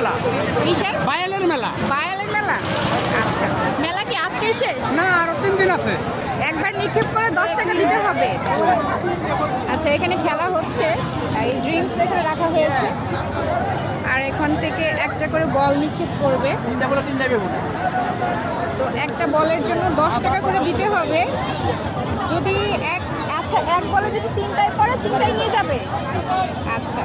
মেলা। কিসের? বায়ালের মেলা। বায়ালের মেলা? আচ্ছা। মেলা কি আজকে শেষ? না আরও তিন দিন আছে। একবার নিক্ষেপ করে দশ টাকা দিতে হবে। আচ্ছা এখানে খেলা হচ্ছে। এই ড্রিঙ্কস এখানে রাখা হয়েছে। আর এখান থেকে একটা করে বল নিক্ষেপ করবে। তো একটা বলের জন্য দশ টাকা করে দিতে হবে। যদি এক আচ্ছা এক বলে যদি তিনটায় পড়ে তিনটাই নিয়ে যাবে। আচ্ছা।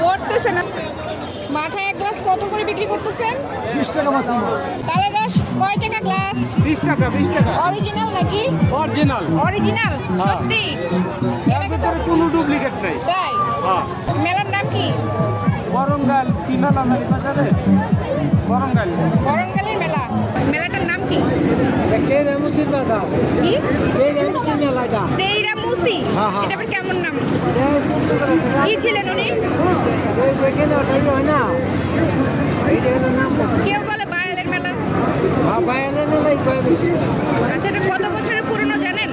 পড়তেছে না। মাঠে এক গ্লাস কত করে বিক্রি করতেছেন বিশ টাকা মাছ তালের রস কয় টাকা গ্লাস বিশ টাকা বিশ টাকা। অরিজিনাল নাকি? অরিজিনাল অরিজিনাল সত্যি? এটাকে তো কোনো ডুপ্লিকেট নেই। তাই? হ্যাঁ। মেলার নাম কি? গরমকাল কি মেলা? বাজারে গরমকাল গরমকালের মেলা। মেলাটার নাম কি? মেলাটা? হ্যাঁ, হ্যাঁ। এটা আবার কেমন নাম? কি ছিলেন উনি? ওইখানে ওটাই হয় না? এইটা হলো নাম কেউ বলে বায়ালের মেলা? বায়ালের মেলাই কয় বেশি? আচ্ছা এটা কত বছরের পুরনো জানেন?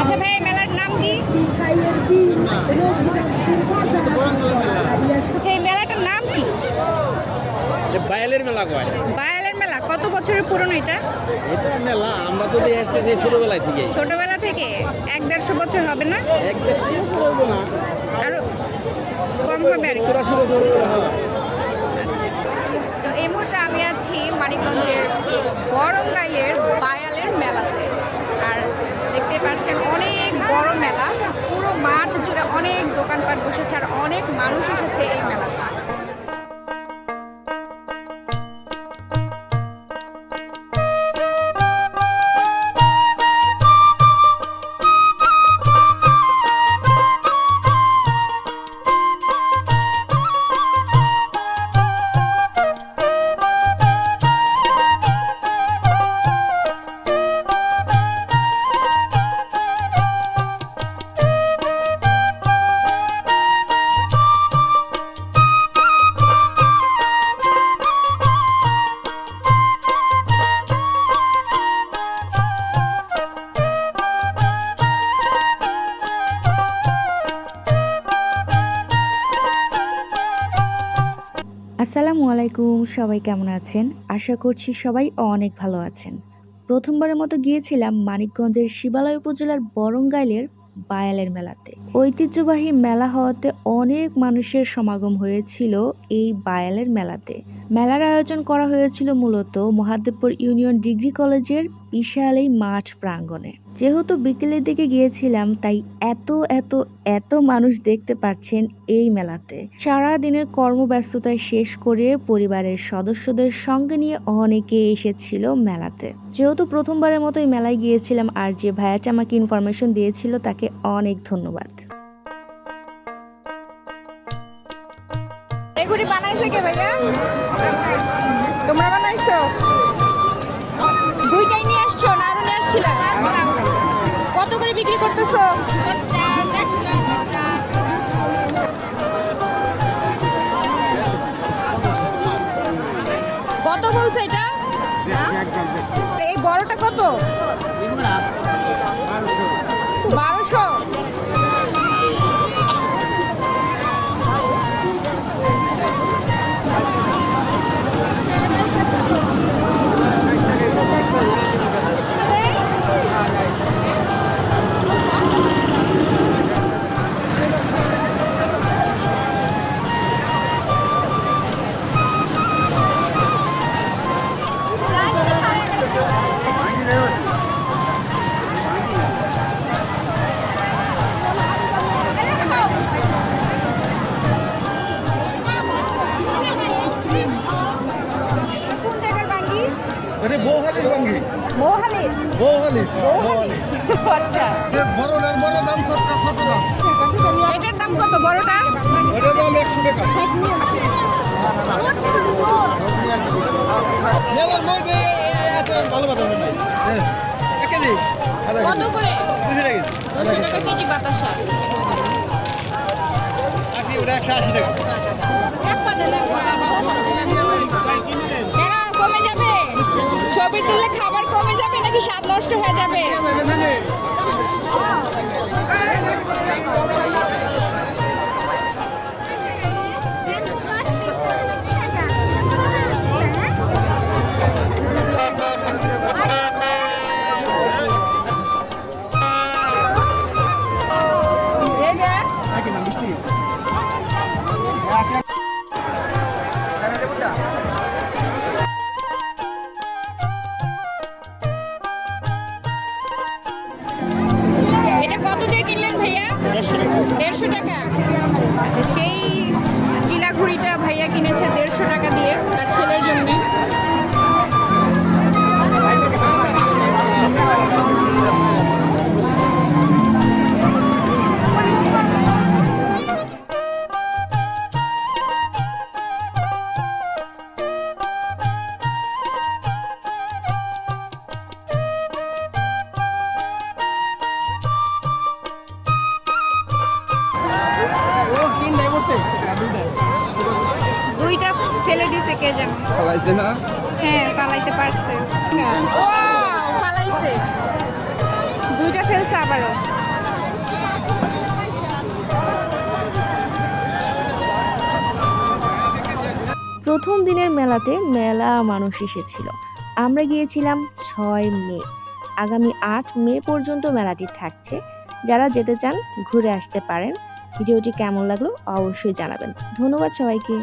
আচ্ছা ভাই এই মেলার নাম কি? আচ্ছা এই মেলাটার নাম কি? বায়ালের মেলা কয়? বায়ালের মেলা কত বছরের পুরনো এটা? আমরা তো দিয়ে আসতেছি ছোটবেলায় থেকে ছোটবেলা থেকে? এক দেড়শো বছর হবে না? এক দেড়শো বছর হইবো না। আরও কম হবে আর চুরাশি বছর হয় তো এই মুহূর্তে আমি আছি মানিকগঞ্জের গরমগাইলের বায়ালের মেলাতে। আর দেখতে পাচ্ছেন অনেক বড় মেলা। পুরো মাঠ জুড়ে অনেক দোকানপাট বসেছে আর অনেক মানুষ এসেছে এই মেলাতে। আলাইকুম, সবাই কেমন আছেন? আশা করছি সবাই অনেক ভালো আছেন। প্রথমবারের মতো গিয়েছিলাম মানিকগঞ্জের শিবালয় উপজেলার বরঙ্গাইলের বায়ালের মেলাতে। ঐতিহ্যবাহী মেলা হওয়াতে অনেক মানুষের সমাগম হয়েছিল এই বায়ালের মেলাতে। মেলার আয়োজন করা হয়েছিল মূলত মহাদেবপুর ইউনিয়ন ডিগ্রি কলেজের বিশাল এই মাঠ প্রাঙ্গণে। যেহেতু বিকেলের দিকে গিয়েছিলাম, তাই এত এত এত মানুষ দেখতে পাচ্ছেন এই মেলাতে। সারা দিনের কর্মব্যস্ততায় শেষ করে পরিবারের সদস্যদের সঙ্গে নিয়ে অনেকে এসেছিল মেলাতে। যেহেতু প্রথমবারের মতো এই মেলায় গিয়েছিলাম, আর যে ভাইয়াটা আমাকে ইনফরমেশন দিয়েছিল, তাকে অনেক ধন্যবাদ। বানাইছে কে ভাইয়া? তোমরা বানাইছো? কত করে বিক্রি করতেছো? কত বলছে এটা? এই বড়টা কত? বারোশো। বৌহালি আচ্ছা। বড় দাম ছোট ছোট দাম। এটার দাম কত? বড়টা? ওটা দাম একশো টাকা। ভালো কথা নাই। কেজি? কত করে? দুশো টাকা কেজি। বাতাসা। আশি ওটা একশো আশি টাকা। কেন কমে যাবে ছবি তুললে খাবার নাকি স্বাদ নষ্ট হয়ে যাবে? দেড়শো টাকা। আচ্ছা সেই চিলাঘুড়িটা ভাইয়া কিনেছে দেড়শো টাকা দিয়ে। তার ছেলের ফেলে দিছে কে যেন ফলাইছে না? হ্যাঁ ফালাইতে পারছে। ফালাইছে। দুইটা ফেলছে আবারও। প্রথম দিনের মেলাতে মেলা মানুষ এসেছিল। আমরা গিয়েছিলাম ছয় মে। আগামী আট মে পর্যন্ত মেলাটি থাকছে। যারা যেতে চান ঘুরে আসতে পারেন। ভিডিওটি কেমন লাগল অবশ্যই জানাবেন। ধন্যবাদ সবাইকে।